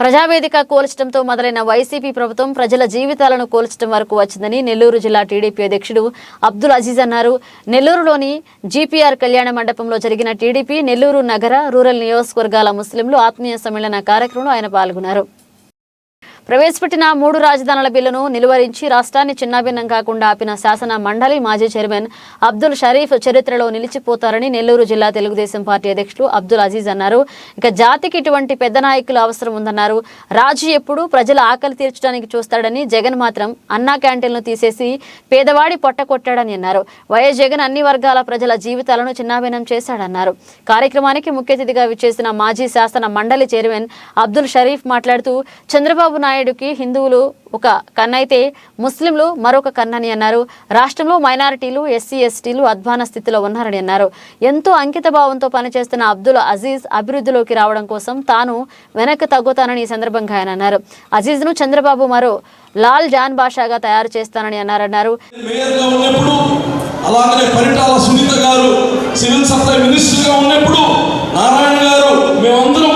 ప్రజావేదిక కూల్చడంతో మొదలైన వైసీపీ ప్రభుత్వం ప్రజల జీవితాలను కూల్చడం వరకు వచ్చిందని నెల్లూరు జిల్లా టీడీపీ అధ్యక్షుడు అబ్దుల్ అజీజ్ అన్నారు. నెల్లూరులోని జీపీఆర్ కళ్యాణ మండపంలో జరిగిన టీడీపీ నెల్లూరు నగర రూరల్ నియోజకవర్గాల ముస్లింలు ఆత్మీయ సమ్మేళన కార్యక్రమంలో ఆయన పాల్గొన్నారు. ప్రవేశపెట్టిన మూడు రాజధానుల బిల్లును నిలువరించి రాష్ట్రాన్ని చిన్నాభిన్నం కాకుండా ఆపిన శాసన మండలి మాజీ చైర్మన్ అబ్దుల్ షరీఫ్ చరిత్రలో నిలిచిపోతారని నెల్లూరు జిల్లా తెలుగుదేశం పార్టీ అధ్యక్షుడు అబ్దుల్ అజీజ్ అన్నారు. ఇక జాతికి ఇటువంటి పెద్ద నాయకులు అవసరం ఉందన్నారు. రాజు ఎప్పుడు ప్రజల ఆకలి తీర్చడానికి చూస్తాడని జగన్ మాత్రం అన్నా క్యాంటీన్లు తీసేసి పేదవాడి పొట్ట కొట్టాడని అన్నారు. వైఎస్ జగన్ అన్ని వర్గాల ప్రజల జీవితాలను చిన్నాభిన్నం చేశాడన్నారు. కార్యక్రమానికి ముఖ్య అతిథిగా విచ్చేసిన మాజీ శాసన మండలి చైర్మన్ అబ్దుల్ షరీఫ్ మాట్లాడుతూ చంద్రబాబు నాయుడు నాయుడుకి హిందువులు ఒక కన్నైతే ముస్లింలు మరొక కన్నని అన్నారు. రాష్ట్రంలో మైనారిటీలు ఎస్సీ ఎస్టీలు అధ్వాన స్థితిలో ఉన్నారని అన్నారు. ఎంతో అంకిత భావంతో పనిచేస్తున్న అబ్దుల్ అజీజ్ అభివృద్ధిలోకి రావడం కోసం తాను వెనక్కి తగ్గుతానని ఈ సందర్భంగా ఆయన అన్నారు. అజీజ్ను చంద్రబాబు మరో లాల్ జాన్ బాషాగా తయారు చేస్తానని అన్నారన్నారు. అలాగనే పరిటాల సునీత గారు సివిల్ సప్లై మినిస్టర్గా ఉన్నప్పుడు నారాయణ గారు మేమందరం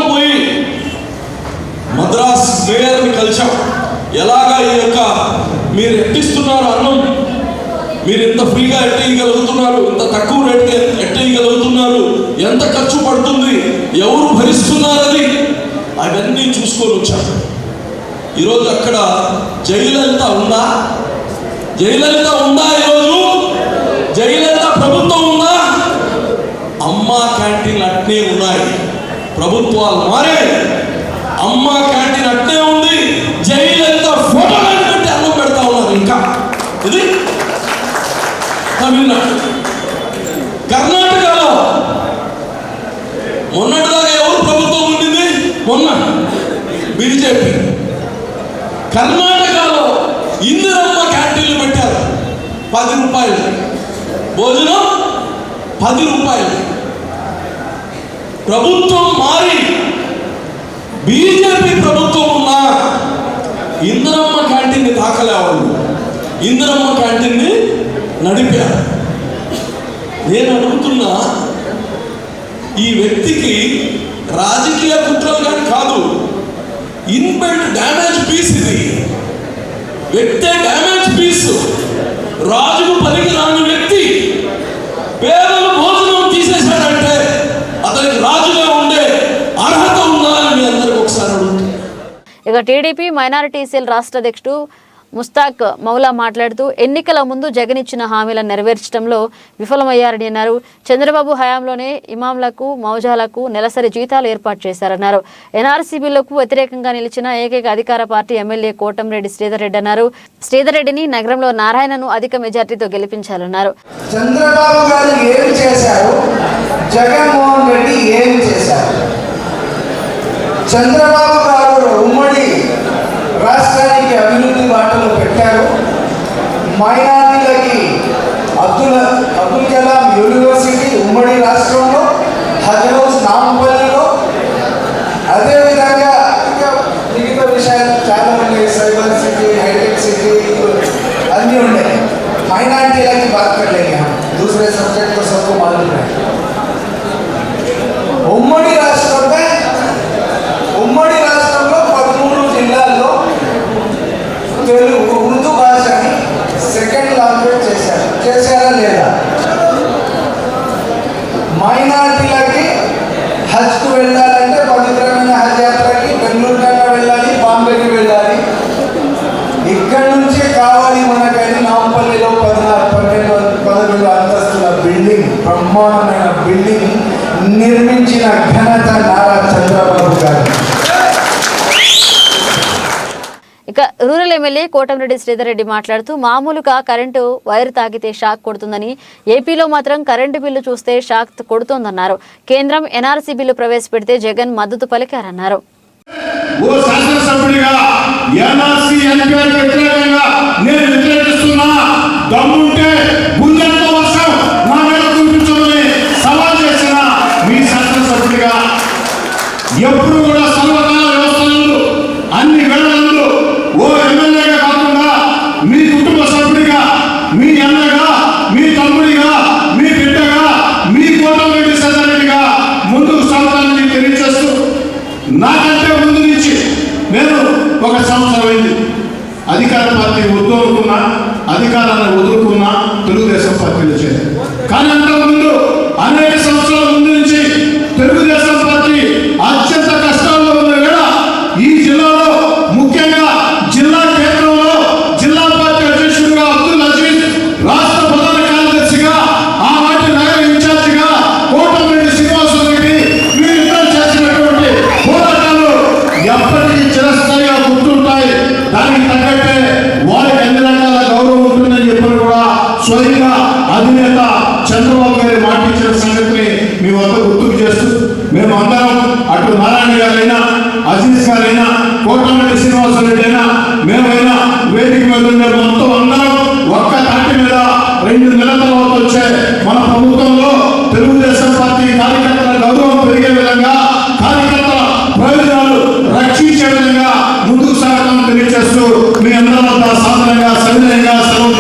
మద్రాస్ మేయర్ని కలిసాం ఎలాగా ఈ యొక్క మీరు ఎట్టిస్తున్నారు అన్నం? మీరు ఇంత ఫ్రీగా ఎట్టేయగలుగుతున్నారు ఇంత తక్కువ రేటుకి ఎట్టేయగలుగుతున్నారు ఎంత ఖర్చు పడుతుంది? ఎవరు భరిస్తున్నారని అవన్నీ చూసుకొని వచ్చాను ఈరోజు అక్కడ జయలలిత ఉందా? జయలలిత ఉందా ఈరోజు? జయలలిత ప్రభుత్వం ఉందా? అమ్మా క్యాంటీన్లు అట్నే ఉన్నాయి. ప్రభుత్వాలు మారే. అమ్మ క్యాంటీన్ అట్టే ఉంది. జయలలిత ఫోటోలు పెట్టి అన్నం పెడతా ఉన్నారు ఇంకా. ఇది? తమిళనాడు. కర్ణాటకలో. మొన్నటిదాకా ఎవరు ప్రభుత్వం ఉండింది? మొన్న. బీజేపీ. కర్ణాటకలో ఇందిరమ్మ క్యాంటీన్లు పెట్టారు. పది రూపాయలు. భోజనం పది రూపాయలు. ప్రభుత్వం మారి బీజేపీ ప్రభుత్వం ఉన్నా ఇందిరమ్మ క్యాంటీన్ని తాకలే వాళ్ళు ఇందిరమ్మ క్యాంటీన్ని నడిపారు. నేను అడుగుతున్నా ఈ వ్యక్తికి రాజకీయ కుట్రలు కానీ కాదు ఇన్బిల్ట్ డ్యామేజ్ పీస్ ఇది. వ్యక్తే డ్యామేజ్ పీస్. రాజుకు పని ఇక టీడీపీ మైనారిటీ సెల్ రాష్ట్ర అధ్యక్షుడు ముస్తాక్ మౌలా మాట్లాడుతూ ఎన్నికల ముందు జగన్ ఇచ్చిన హామీలను నెరవేర్చడంలో విఫలమయ్యారని అన్నారు. చంద్రబాబు హయాంలోనే ఇమాంలకు మౌజాలకు నెలసరి జీతాలు ఏర్పాటు చేశారన్నారు. ఎన్ఆర్సీ బిల్లుకు వ్యతిరేకంగా నిలిచిన ఏకైక అధికార పార్టీ ఎమ్మెల్యే కోటంరెడ్డి శ్రీధర్ రెడ్డి అన్నారు. శ్రీధర్ రెడ్డిని నగరంలో నారాయణను అధిక మెజార్టీతో గెలిపించాలన్నారు. చంద్రబాబు గారు చేశారు? జగన్మోహన్ రెడ్డి చేశారు? చంద్రబాబు గారు ఉమ్మడి రాష్ట్రానికి అభివృద్ధి బాటలు పెట్టారు మైనార్టీలకి అబ్దుల్ అబ్దుల్ కలాం యూనివర్సిటీ ఉమ్మడి రాష్ట్రంలో హజ్ హౌస్ నాంపల్లిలో మైనార్టీలకి హజ్కు వెళ్ళాలంటే పవిత్రమైన హజ్ యాత్రకి బెంగళూరు కన్నా వెళ్ళాలి బాంబేకి వెళ్ళాలి. ఇక్కడ నుంచే కావాలి మనకని నాంపల్లిలో పదహారు పన్నెండు పదకొండు అంతస్తుల బిల్డింగ్ బ్రహ్మాండమైన బిల్డింగ్ నిర్మించిన ఘనత నారా చంద్రబాబు గారు. ఇక రూరల్ ఎమ్మెల్యే కోటంరెడ్డి శ్రీధర్ రెడ్డి మాట్లాడుతూ మామూలుగా కరెంటు వైర్ తాకితే షాక్ కొడుతుందని ఏపీలో మాత్రం కరెంటు బిల్లు చూస్తే షాక్ కొడుతోందన్నారు. కేంద్రం ఎన్ఆర్సీ బిల్లు ప్రవేశపెడితే జగన్ మద్దతు పలికారన్నారు. ఎన్ఆర్సీ వ్యతిరేకంగా నేను சாதாரண అజీజ్ గారైనా కోటారెడ్డి శ్రీనివాసరెడ్డి అయినా మేమైనా వేదిక మీద ఉండే మొత్తం అందరం ఒక్క తాటి మీద రెండు నెలల తర్వాత వచ్చే మన ప్రభుత్వంలో తెలుగుదేశం పార్టీ కార్యకర్తల గౌరవం పెరిగే విధంగా కార్యకర్తల ప్రయోజనాలు రక్షించే విధంగా ముందుకు సాగడం తెలియజేస్తూ మీ అందరం సాధనంగా సవినయంగా సెలవు